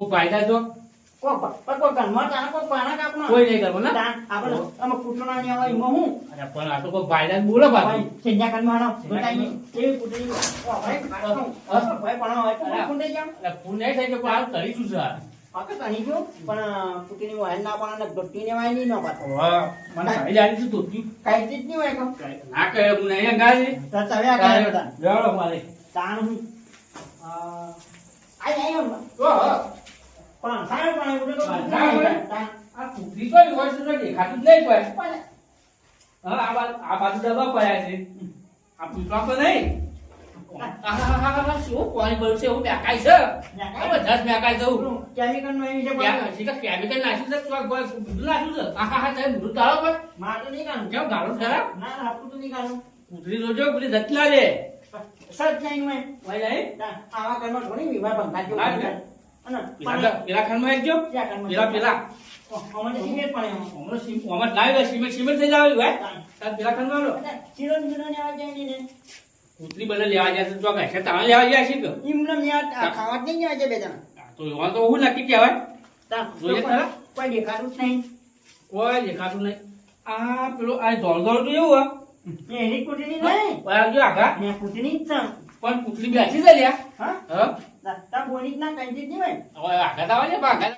કોઈ ફાયદા જો તાણે કોઈ દેખાતું જ નહીં કોઈ હા આ બાજુ આ બાજુ ડબ્બા પડ્યા છે. આ પીપળા પર નહીં. શું પાણી ભર્યું એવું મેકાય છે. હવે દસ જવું પેલું કેમિકલનું એવી છે ક્યાં બધું. હજી તો કેમિકલ નાખ્યું છે શું બધું નાખ્યું છે? આહાહા, તારે બધું તાળો પર મારે તો નહીં કાઢવું. કેમ ગાળો ખરા ના, તો નહીં કાઢવું. કૂતરી જોજો પેલી જતી લાગે સજ નહીં. ભાઈ નહીં? આવા ઘરમાં ઘણી વિવાહ. હા. અને પેલા જો ક્યાં ઘરમાં? પેલા જાય બને લેવા જાય તાણે લેવા જાય છે ન્યા ખાવા જ નહીં જાય બે જણા. તો એમાં તો હું નક્કી કહેવાય? જોઈએ કોઈ- ખરા? કોઈ દેખાતું નહીં. કોઈ દેખાતું નહીં. આ પેલો આ ધોળ ધોળ તો એવું એ એની કૂટણી નહીં. હા. પણ કૂતરી બેસી લ્યા. હા? હા? તા- તા બોની જ ના કંઈ નહીં હોય. હવે તો આવે પણ આઘા